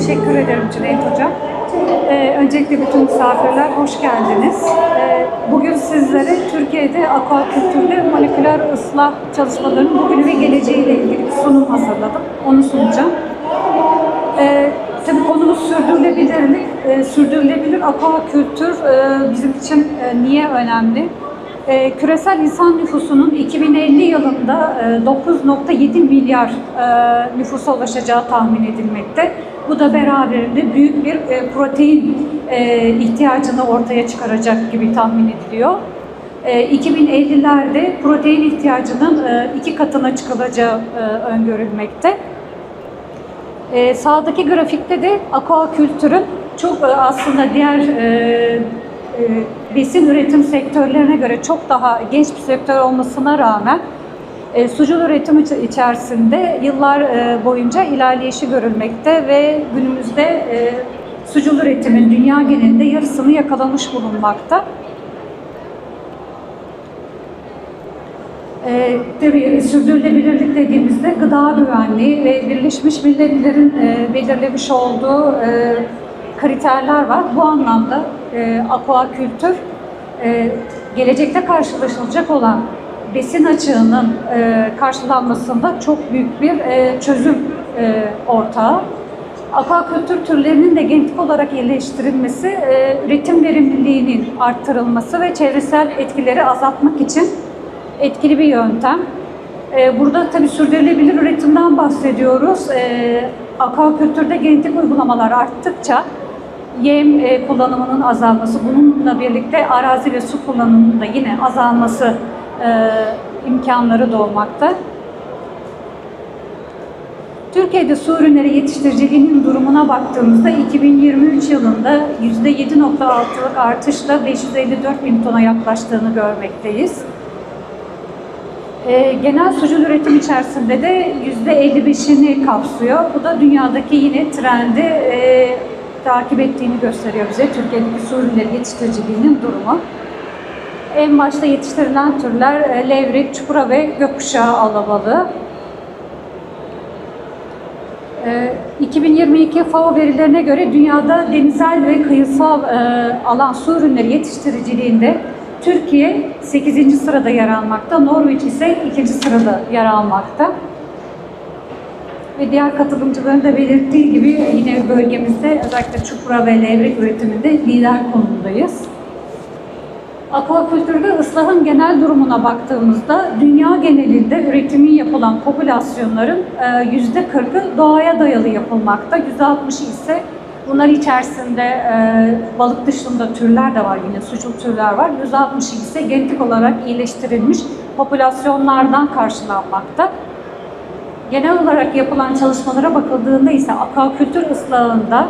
Teşekkür ederim Cüneyt Hocam. Ee, öncelikle bütün misafirler hoş geldiniz. Ee, bugün sizlere Türkiye'de akvakultürde moleküler ıslah çalışmalarının bugünü ve geleceğiyle ilgili bir sunum hazırladım. Onu sunacağım. Ee, tabii konumuz sürdürülebilirlik. Ee, sürdürülebilir akvakultür e, bizim için e, niye önemli? Ee, küresel insan nüfusunun 2050 yılında e, 9.7 milyar e, nüfusa ulaşacağı tahmin edilmekte. Bu da beraberinde büyük bir e, protein e, ihtiyacını ortaya çıkaracak gibi tahmin ediliyor. E, 2050'lerde protein ihtiyacının e, iki katına çıkılacağı e, öngörülmekte. E, sağdaki grafikte de aquakültürün çok e, aslında diğer e, e, besin üretim sektörlerine göre çok daha genç bir sektör olmasına rağmen e, sucul üretimi içi- içerisinde yıllar e, boyunca ilerleyişi görülmekte ve günümüzde e, sucul üretimin dünya genelinde yarısını yakalamış bulunmakta. E, tabii sürdürülebilirlik dediğimizde gıda güvenliği ve Birleşmiş Milletler'in e, belirlemiş olduğu e, kriterler var. Bu anlamda e, aquakültür e, gelecekte karşılaşılacak olan besin açığının e, karşılanmasında çok büyük bir e, çözüm e, ortağı. Akvakultür türlerinin de genetik olarak iyileştirilmesi, e, üretim verimliliğinin arttırılması ve çevresel etkileri azaltmak için etkili bir yöntem. E, burada tabii sürdürülebilir üretimden bahsediyoruz. E, akvakultürde genetik uygulamalar arttıkça yem e, kullanımının azalması, bununla birlikte arazi ve su kullanımının da yine azalması e, imkanları doğmakta. Türkiye'de su ürünleri yetiştiriciliğinin durumuna baktığımızda 2023 yılında %7.6'lık artışla 554 bin tona yaklaştığını görmekteyiz. E, genel sucul üretim içerisinde de %55'ini kapsıyor. Bu da dünyadaki yine trendi takip ettiğini gösteriyor bize. Türkiye'deki su ürünleri yetiştiriciliğinin durumu. En başta yetiştirilen türler e, levrek, çupra ve gökkuşağı alabalığı. E, 2022 FAO verilerine göre dünyada denizel ve kıyısal e, alan su ürünleri yetiştiriciliğinde Türkiye 8. sırada yer almakta, Norveç ise 2. sırada yer almakta. Ve diğer katılımcıların da belirttiği gibi yine bölgemizde özellikle çupra ve levrek üretiminde lider konumdayız. Akvakultürde ıslahın genel durumuna baktığımızda dünya genelinde üretimi yapılan popülasyonların e, yüzde 40'ı doğaya dayalı yapılmakta. %60'ı ise bunlar içerisinde e, balık dışında türler de var yine sucul türler var. %60'ı ise genetik olarak iyileştirilmiş popülasyonlardan karşılanmakta. Genel olarak yapılan çalışmalara bakıldığında ise akvakultür ıslahında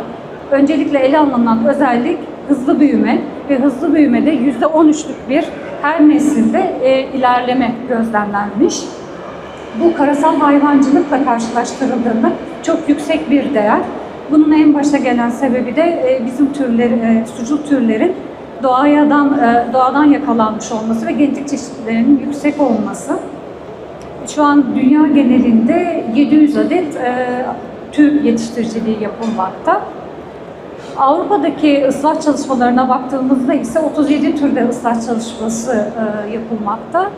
öncelikle ele alınan özellik hızlı büyüme ve hızlı büyümede yüzde 13'lük bir her nesilde e, ilerleme gözlemlenmiş. Bu karasal hayvancılıkla karşılaştırıldığında çok yüksek bir değer. Bunun en başta gelen sebebi de e, bizim türleri, e, sucul türlerin doğadan, e, doğadan yakalanmış olması ve genetik çeşitlerinin yüksek olması. Şu an dünya genelinde 700 adet e, tür yetiştiriciliği yapılmakta. Avrupa'daki ıslah çalışmalarına baktığımızda ise 37 türde ıslah çalışması e, yapılmakta.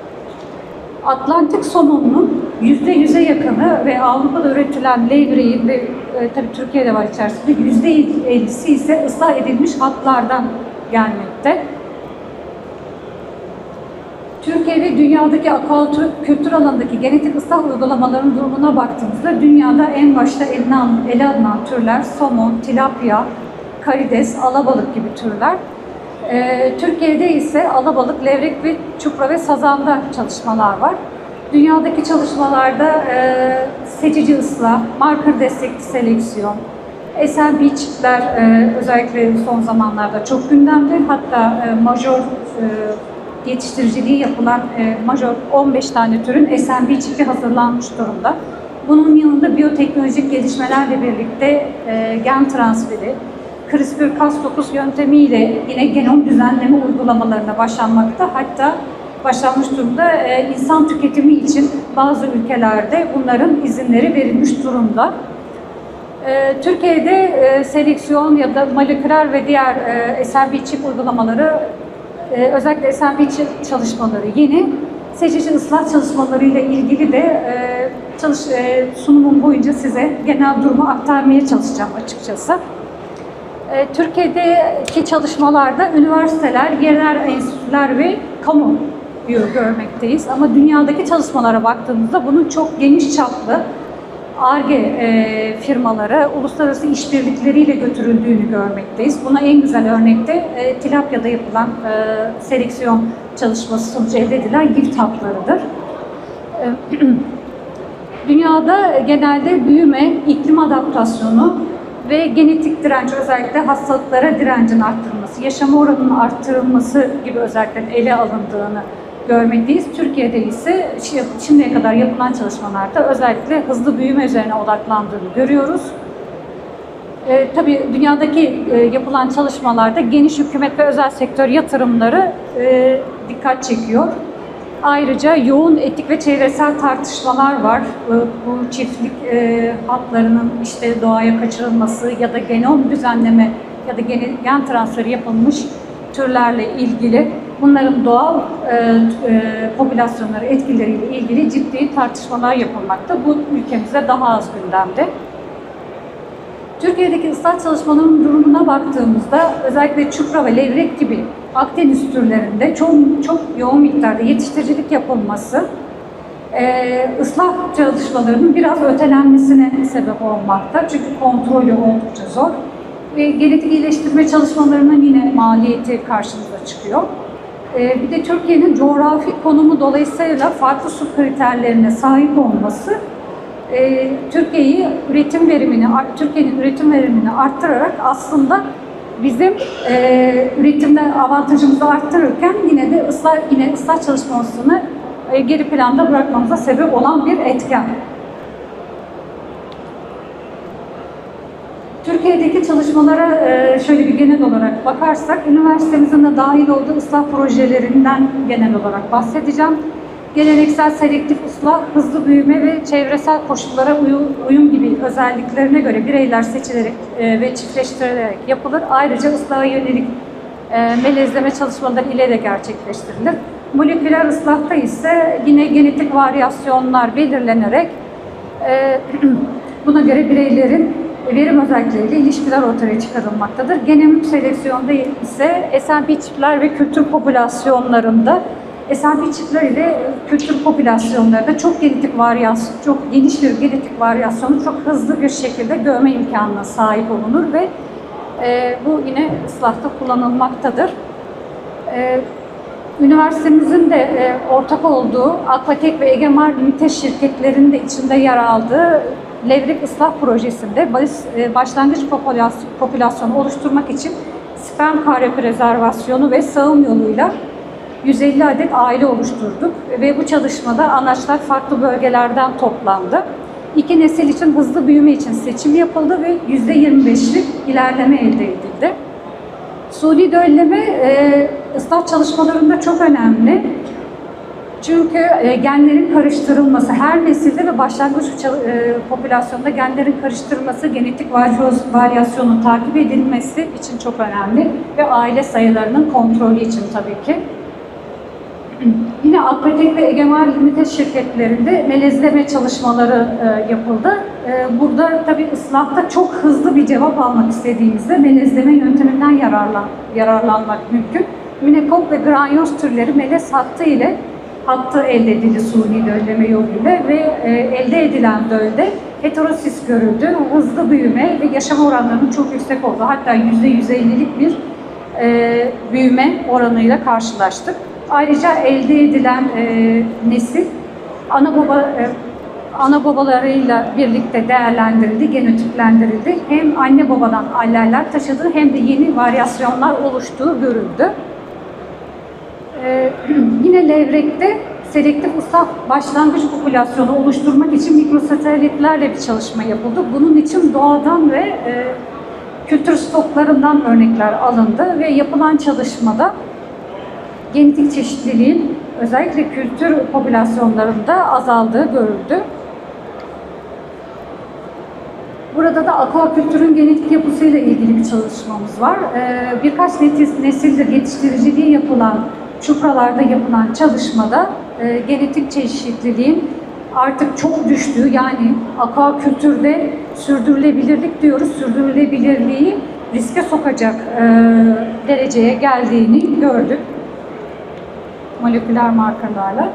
Atlantik somonunun %100'e yakını ve Avrupa'da üretilen levreğin ve e, tabii Türkiye'de var içerisinde %50'si ise ıslah edilmiş hatlardan gelmekte. Türkiye ve dünyadaki akvakultür kültür alanındaki genetik ıslah uygulamalarının durumuna baktığımızda dünyada en başta eline ele alınan türler somon, tilapya, karides, alabalık gibi türler. Ee, Türkiye'de ise alabalık, levrek ve çupra ve sazanda çalışmalar var. Dünyadaki çalışmalarda e, seçici ıslah, marker destekli seleksiyon, SLB çiftler e, özellikle son zamanlarda çok gündemde. Hatta e, major e, yetiştiriciliği yapılan e, major 15 tane türün SMB çipi hazırlanmış durumda. Bunun yanında biyoteknolojik gelişmelerle birlikte e, gen transferi, CRISPR-Cas9 yöntemiyle yine genom düzenleme uygulamalarına başlanmakta. Hatta başlanmış durumda e, insan tüketimi için bazı ülkelerde bunların izinleri verilmiş durumda. Ee, Türkiye'de e, seleksiyon ya da moleküler ve diğer e, çip uygulamaları, e, özellikle SMB çalışmaları yeni. Seçici ıslah çalışmalarıyla ilgili de e, çalış, e, sunumum boyunca size genel durumu aktarmaya çalışacağım açıkçası. E, Türkiye'deki çalışmalarda üniversiteler, yerel enstitüler ve kamu görmekteyiz. Ama dünyadaki çalışmalara baktığımızda bunun çok geniş çaplı ARGE e, firmaları uluslararası işbirlikleriyle götürüldüğünü görmekteyiz. Buna en güzel örnekte e, Tilapya'da yapılan e, seleksiyon çalışması sonucu elde edilen gift haplarıdır. E, Dünyada genelde büyüme, iklim adaptasyonu ve genetik direnç özellikle hastalıklara direncin arttırılması, yaşama oranının arttırılması gibi özellikle ele alındığını görmekteyiz. Türkiye'de ise şi- şimdiye kadar yapılan çalışmalarda özellikle hızlı büyüme üzerine odaklandığını görüyoruz. E, tabii dünyadaki e, yapılan çalışmalarda geniş hükümet ve özel sektör yatırımları e, dikkat çekiyor. Ayrıca yoğun etik ve çevresel tartışmalar var. E, bu çiftlik e, hatlarının işte doğaya kaçırılması ya da genom düzenleme ya da gen, gen transferi yapılmış türlerle ilgili bunların doğal e, e, popülasyonları etkileriyle ilgili ciddi tartışmalar yapılmakta. Bu ülkemizde daha az gündemde. Türkiye'deki ıslah çalışmalarının durumuna baktığımızda özellikle çupra ve levrek gibi Akdeniz türlerinde çok çok yoğun miktarda yetiştiricilik yapılması e, ıslah çalışmalarının biraz ötelenmesine sebep olmakta. Çünkü kontrolü oldukça zor. Ve genetik iyileştirme çalışmalarının yine maliyeti karşımıza çıkıyor. E, bir de Türkiye'nin coğrafi konumu dolayısıyla farklı su kriterlerine sahip olması e, Türkiye'yi üretim verimini, Türkiye'nin üretim verimini arttırarak aslında bizim e, üretimde avantajımızı arttırırken yine de ıslah yine ıslah çalışmasını e, geri planda bırakmamıza sebep olan bir etken. Türkiye'deki çalışmalara e, şöyle bir genel olarak bakarsak, üniversitemizin de dahil olduğu ıslah projelerinden genel olarak bahsedeceğim. Geleneksel selektif ıslah, hızlı büyüme ve çevresel koşullara uyum, gibi özelliklerine göre bireyler seçilerek e, ve çiftleştirilerek yapılır. Ayrıca ıslaha yönelik e, melezleme çalışmaları ile de gerçekleştirilir. Moleküler ıslahta ise yine genetik varyasyonlar belirlenerek buna göre bireylerin verim özellikleriyle ilişkiler ortaya çıkarılmaktadır. Genomik seleksiyonda ise SNP çiftler ve kültür popülasyonlarında SNP çiftler ile kültür popülasyonlarında çok genetik varyasyon, çok geniş bir genetik varyasyonu çok hızlı bir şekilde görme imkanına sahip olunur ve e, bu yine ıslahta kullanılmaktadır. E, üniversitemizin de e, ortak olduğu Aquatek ve Egemar Limited şirketlerinin de içinde yer aldığı Levrek Islah Projesi'nde baş- başlangıç popülasyon, popülasyonu oluşturmak için sperm kare prezervasyonu ve sağım yoluyla 150 adet aile oluşturduk ve bu çalışmada anaçlar farklı bölgelerden toplandı. İki nesil için hızlı büyüme için seçim yapıldı ve %25'lik ilerleme elde edildi. Suni dölleme e, ıslah çalışmalarında çok önemli. Çünkü e, genlerin karıştırılması, her nesilde ve başlangıç e, popülasyonda genlerin karıştırılması, genetik varyasyonun takip edilmesi için çok önemli ve aile sayılarının kontrolü için tabii ki. Yine Akretek ve Egemar Limited şirketlerinde melezleme çalışmaları e, yapıldı. E, burada tabii ıslahta çok hızlı bir cevap almak istediğimizde melezleme yönteminden yararlan, yararlanmak mümkün. Minekop ve granyoz türleri melez hattı ile hattı elde edildi suni dölleme yoluyla ve e, elde edilen dölde heterosis görüldü. Hızlı büyüme ve yaşam oranlarının çok yüksek oldu. Hatta %150'lik bir e, büyüme oranıyla karşılaştık. Ayrıca elde edilen e, nesil ana baba e, ana babalarıyla birlikte değerlendirildi, genotiplendirildi. Hem anne babadan alleller taşıdığı hem de yeni varyasyonlar oluştuğu görüldü. Ee, yine levrekte selektif ıslah başlangıç popülasyonu oluşturmak için mikrosatelitlerle bir çalışma yapıldı. Bunun için doğadan ve e, kültür stoklarından örnekler alındı ve yapılan çalışmada genetik çeşitliliğin özellikle kültür popülasyonlarında azaldığı görüldü. Burada da akvakultürün genetik yapısıyla ilgili bir çalışmamız var. Ee, birkaç nesildir yetiştiriciliği yapılan, çupralarda yapılan çalışmada e, genetik çeşitliliğin artık çok düştüğü yani akvakultürde sürdürülebilirlik diyoruz. Sürdürülebilirliği riske sokacak e, dereceye geldiğini gördük moleküler markerlarla.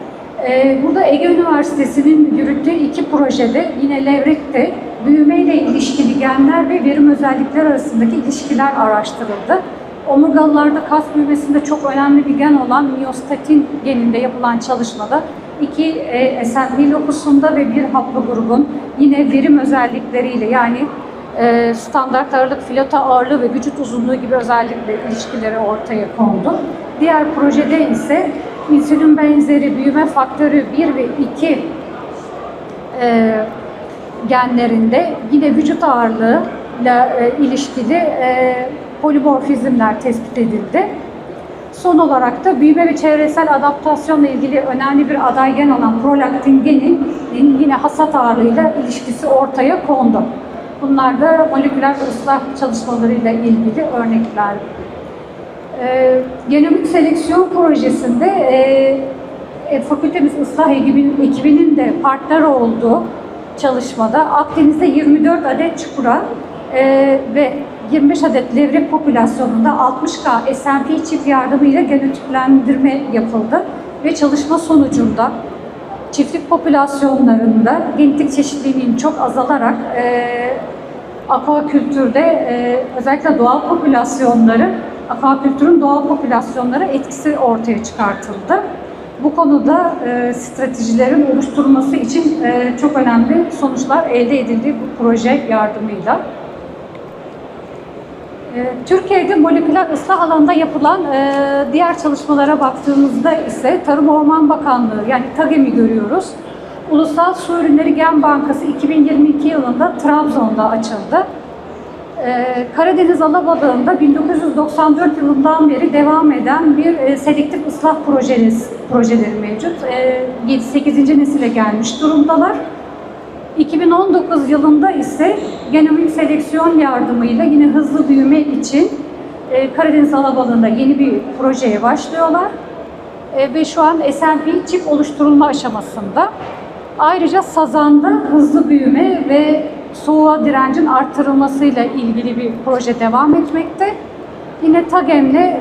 Ee, burada Ege Üniversitesi'nin yürüttüğü iki projede yine Levrek'te büyümeyle ilişkili genler ve verim özellikler arasındaki ilişkiler araştırıldı. Omurgalılarda kas büyümesinde çok önemli bir gen olan miyostatin geninde yapılan çalışmada iki e, SNP lokusunda ve bir haplı grubun yine verim özellikleriyle yani e, standart ağırlık, filota ağırlığı ve vücut uzunluğu gibi özellikle ilişkileri ortaya kondu. Diğer projede ise insülin benzeri büyüme faktörü 1 ve 2 e, genlerinde yine vücut ağırlığıyla e, ilişkili e, polimorfizmler tespit edildi. Son olarak da büyüme ve çevresel adaptasyonla ilgili önemli bir aday gen olan prolaktin genin yine hasat ağırlığıyla ilişkisi ortaya kondu. Bunlar da moleküler ıslah çalışmalarıyla ilgili örnekler. Ee, genomik seleksiyon projesinde e, e, fakültemiz ıslah ekibinin, ekibinin de partner olduğu çalışmada Akdeniz'de 24 adet çukura e, ve 25 adet levrek popülasyonunda 60K SMP çift yardımıyla genotiplendirme yapıldı ve çalışma sonucunda çiftlik popülasyonlarında genetik çeşitliliğinin çok azalarak e, akvakultürde e, özellikle doğal popülasyonları, akvakultürün doğal popülasyonlara etkisi ortaya çıkartıldı. Bu konuda e, stratejilerin oluşturulması için e, çok önemli sonuçlar elde edildi bu proje yardımıyla. E, Türkiye'de moleküler ıslah alanında yapılan e, diğer çalışmalara baktığımızda ise Tarım Orman Bakanlığı yani TAGEM'i görüyoruz. Ulusal Su Ürünleri Gen Bankası 2022 yılında Trabzon'da açıldı. Ee, Karadeniz Alabalığı'nda 1994 yılından beri devam eden bir e, selektif ıslah projeleri, projeleri mevcut. E, 7-8. nesile gelmiş durumdalar. 2019 yılında ise genomik seleksiyon yardımıyla yine hızlı büyüme için e, Karadeniz Alabalığı'nda yeni bir projeye başlıyorlar. E, ve şu an SMP çip oluşturulma aşamasında. Ayrıca Sazan'da hızlı büyüme ve soğuğa direncin artırılmasıyla ilgili bir proje devam etmekte. Yine TAGEM'le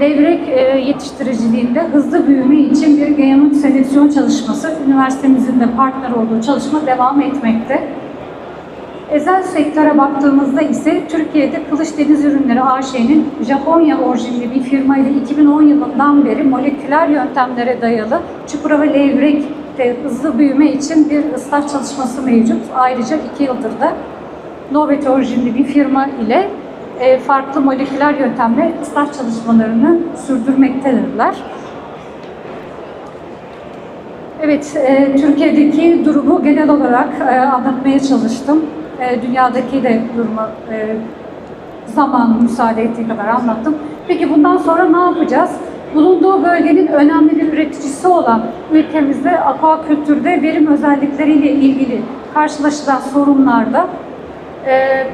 levrek e, yetiştiriciliğinde hızlı büyüme için bir genomik seleksiyon çalışması, üniversitemizin de partner olduğu çalışma devam etmekte. Özel sektöre baktığımızda ise Türkiye'de Kılıç Deniz Ürünleri AŞ'nin Japonya orijinli bir firma ile 2010 yılından beri moleküler yöntemlere dayalı çupra ve levrekte hızlı büyüme için bir ıslah çalışması mevcut. Ayrıca 2 yıldır da Novet orijinli bir firma ile farklı moleküler yöntemle ıslah çalışmalarını sürdürmektedirler. Evet, e, Türkiye'deki durumu genel olarak e, anlatmaya çalıştım. E, dünyadaki de durumu e, zaman müsaade ettiği kadar anlattım. Peki bundan sonra ne yapacağız? Bulunduğu bölgenin önemli bir üreticisi olan ülkemizde akvakultürde verim özellikleriyle ilgili karşılaşılan sorunlarda e,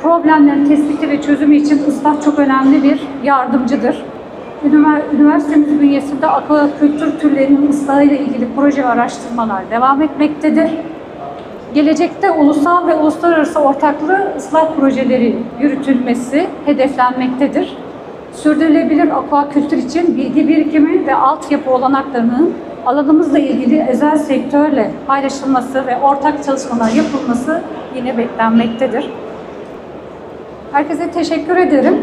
problemlerin tespiti ve çözümü için ıslah çok önemli bir yardımcıdır. Ünivers- Üniversitemiz bünyesinde akvakultür türlerinin ıslahıyla ilgili proje ve araştırmalar devam etmektedir. Gelecekte ulusal ve uluslararası ortaklı ıslah projeleri yürütülmesi hedeflenmektedir. Sürdürülebilir akvakultür için bilgi birikimi ve altyapı olanaklarının alanımızla ilgili özel sektörle paylaşılması ve ortak çalışmalar yapılması yine beklenmektedir. Herkese teşekkür ederim.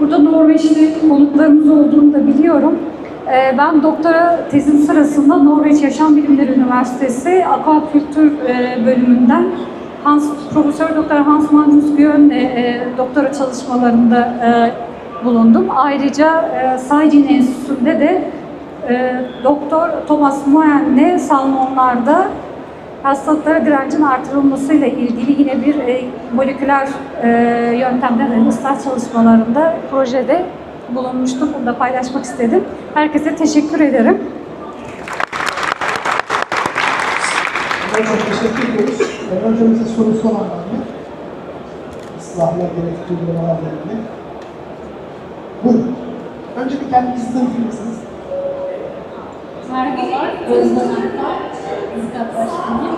Burada Norveçli konuklarımız olduğunu da biliyorum. Ee, Ben doktora tezim sırasında Norveç Yaşam Bilimleri Üniversitesi Akvakultür e, bölümünden Hans, Profesör Doktor Hans Magnus Gön'le e, doktora çalışmalarında e, bulundum. Ayrıca Saicin Enstitüsü'nde de Doktor Thomas Moen'le salmonlarda hastalıklara direncin artırılmasıyla ilgili yine bir e, moleküler e, yöntemden ıslah çalışmalarında projede bulunmuştum. Bunu da paylaşmak istedim. Herkese teşekkür ederim. Ben çok teşekkür ediyoruz. Hocamızın sorusu olan var mı? ıslahla genetik uygulamalarla ilgili. Buyurun. Önce bir kendinizi tanıtır mısınız? Merhabalar, Özlem Erkal, İzgat Başkanıyım.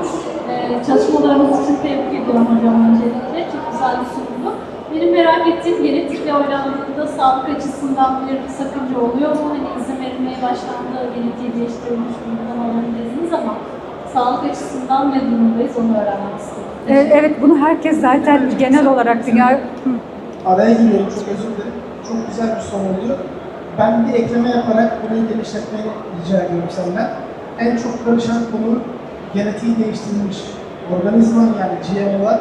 Ee, çalışmalarımız için tebrik ediyorum hocam öncelikle. Çok güzel bir sunumdu. Benim merak ettiğim genetikle oynandığında sağlık açısından bir sakınca oluyor mu? Hani izin verilmeye başlandı, genetiği değiştirilmiş bundan alalım dediniz ama sağlık açısından ne durumdayız onu öğrenmek istedim. E, Evet bunu herkes zaten genel olarak dünya... Araya giriyorum, çok özür dilerim. Çok güzel bir son oluyor. Ben bir ekleme yaparak burayı genişletmeyi rica ediyorum senden. En çok karışan konu genetiği değiştirilmiş organizma yani GMO'lar,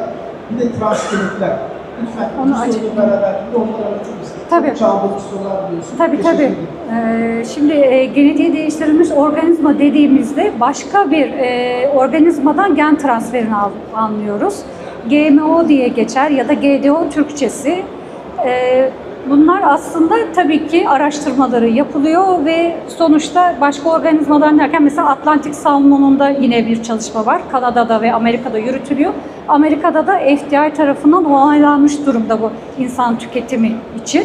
bir de transgenikler. Lütfen Onu bu soruyla beraber bir de onları anlatır mısın? Tabii. Çağdaş sorular biliyorsun. Tabii Teşekkür tabii. Ee, şimdi e, genetiği değiştirilmiş organizma dediğimizde başka bir e, organizmadan gen transferini al- anlıyoruz. GMO diye geçer ya da GDO Türkçesi. Ee, bunlar aslında tabii ki araştırmaları yapılıyor ve sonuçta başka organizmalar derken mesela Atlantik salmonunda yine bir çalışma var. Kanada'da ve Amerika'da yürütülüyor. Amerika'da da FDI tarafından onaylanmış durumda bu insan tüketimi için.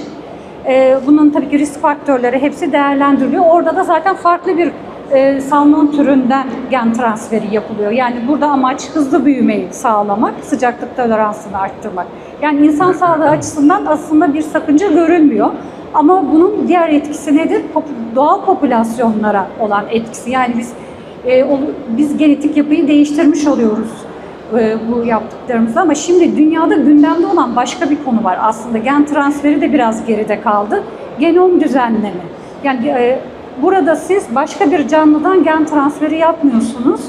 Ee, bunun tabii ki risk faktörleri hepsi değerlendiriliyor. Orada da zaten farklı bir e, salmon türünden gen transferi yapılıyor. Yani burada amaç hızlı büyümeyi sağlamak, sıcaklık toleransını arttırmak. Yani insan sağlığı açısından aslında bir sakınca görülmüyor. Ama bunun diğer etkisi nedir? Doğal popülasyonlara olan etkisi. Yani biz e, biz genetik yapıyı değiştirmiş oluyoruz e, bu yaptıklarımızda ama şimdi dünyada gündemde olan başka bir konu var. Aslında gen transferi de biraz geride kaldı. Genom düzenleme. Yani e, burada siz başka bir canlıdan gen transferi yapmıyorsunuz.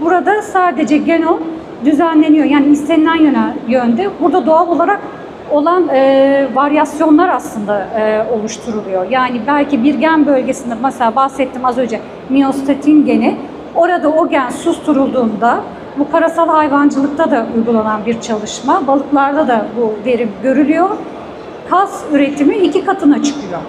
Burada sadece genom düzenleniyor. Yani istenilen yöne, yönde. Burada doğal olarak olan e, varyasyonlar aslında e, oluşturuluyor. Yani belki bir gen bölgesinde mesela bahsettim az önce miyostatin geni orada o gen susturulduğunda bu karasal hayvancılıkta da uygulanan bir çalışma. Balıklarda da bu verim görülüyor. Kas üretimi iki katına çıkıyor.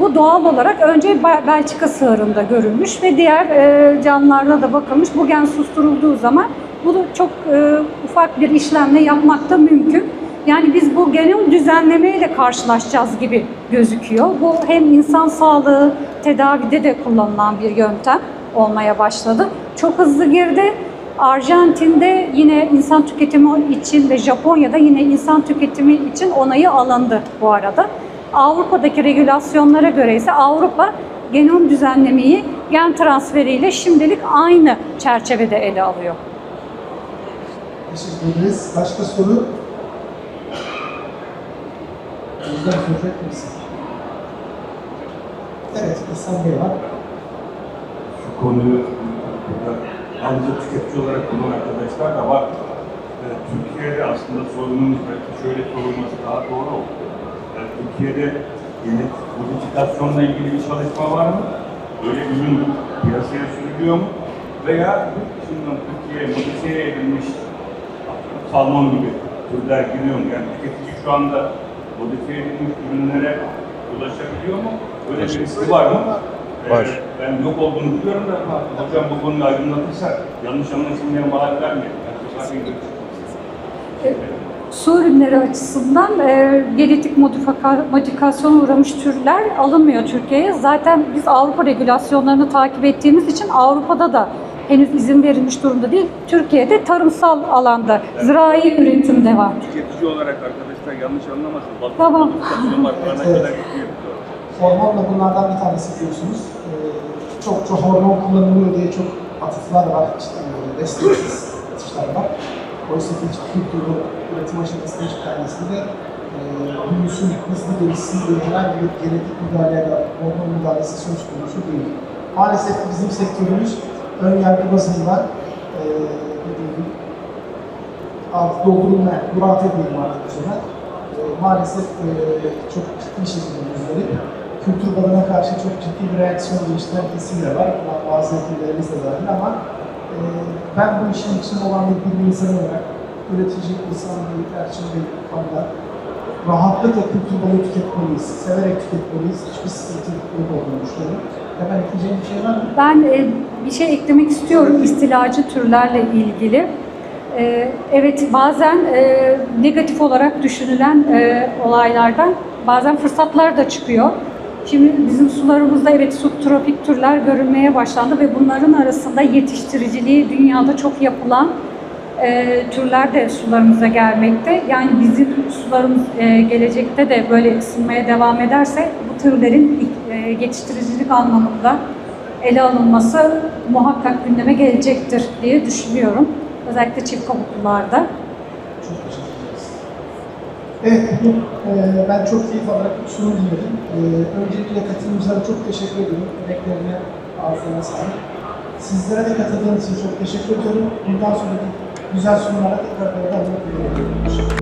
Bu doğal olarak önce Bel- Belçika sığırında görülmüş ve diğer e, canlılarda da bakılmış. Bu gen susturulduğu zaman bunu çok e, ufak bir işlemle yapmak da mümkün. Yani biz bu genom düzenlemeyle karşılaşacağız gibi gözüküyor. Bu hem insan sağlığı tedavide de kullanılan bir yöntem olmaya başladı. Çok hızlı girdi. Arjantin'de yine insan tüketimi için ve Japonya'da yine insan tüketimi için onayı alındı bu arada. Avrupa'daki regülasyonlara göre ise Avrupa genom düzenlemeyi gen transferiyle şimdilik aynı çerçevede ele alıyor. Teşekkür ederiz. Başka soru? Özlem soracak mısın? Evet, İhsan Bey var. şu konuyu yalnızca tüketici olarak kullanan arkadaşlar da var. Ee, Türkiye'de aslında sorunumuz belki şöyle sorulması daha doğru olur. Ee, Türkiye'de genetik modifikasyonla ilgili bir çalışma var mı? Böyle ürün piyasaya sürülüyor mu? Veya yurt dışından Türkiye'ye modifiye edilmiş salmon gibi türler giriyor mu? Yani tüketici şu anda modifiye edilmiş ürünlere ulaşabiliyor mu? Böyle bir riski var mı? Ee, Var. ben yok olduğunu biliyorum da hocam bu konuyu aydınlatırsa yanlış anlaşılmaya mahal vermeyin. Su ürünleri açısından e, genetik modifika, modifikasyona uğramış türler alınmıyor Türkiye'ye. Zaten biz Avrupa regülasyonlarını takip ettiğimiz için Avrupa'da da henüz izin verilmiş durumda değil. Türkiye'de tarımsal alanda, zirai üretimde var. Tüketici olarak arkadaşlar yanlış anlamasın. Balık Tamam. Evet. Hormon da bunlardan bir tanesi diyorsunuz. Ee, çok çok hormon kullanılıyor diye çok atıflar var, işte böyle desteksiz atışlar var. Oysa ki hiç kültürü üretim aşamasında hiç tanesinde e, büyüsün, hızlı gelişsin diye herhangi bir genetik müdahale ya da hormon müdahalesi söz konusu değil. Maalesef bizim sektörümüz ön yargı bazında e, artık doldurulma, murat edeyim artık bu. E, maalesef e, çok ciddi şekilde bizleri kültür balına karşı çok ciddi bir reaksiyon geliştiren kesim de var. Bazı yetkililerimiz de dahil ama e, ben bu işin içinde olan bir bilim insanı olarak üretici insan bir Erçin Bey konuda rahatlıkla kültür balığı tüketmeliyiz, severek tüketmeliyiz. Hiçbir sıkıntı yok olduğunu düşünüyorum. Hemen ekleyeceğim bir şey var mı? Ben e, bir şey eklemek istiyorum istilacı türlerle ilgili. Ee, evet bazen e, negatif olarak düşünülen e, olaylardan bazen fırsatlar da çıkıyor. Şimdi bizim sularımızda evet subtropik türler görülmeye başlandı ve bunların arasında yetiştiriciliği dünyada çok yapılan e, türler de sularımıza gelmekte. Yani bizim sularımız e, gelecekte de böyle ısınmaya devam ederse bu türlerin e, yetiştiricilik anlamında ele alınması muhakkak gündeme gelecektir diye düşünüyorum. Özellikle çift kabuklularda. Evet, bugün e, ben çok keyif alarak bir sunum dinledim. E, öncelikle katılımcılara çok teşekkür ediyorum. Emeklerine, ağzına sağlık. Sizlere de katıldığınız için çok teşekkür ediyorum. Bundan sonraki güzel sunumlara tekrar beraber olmak dileğiyle.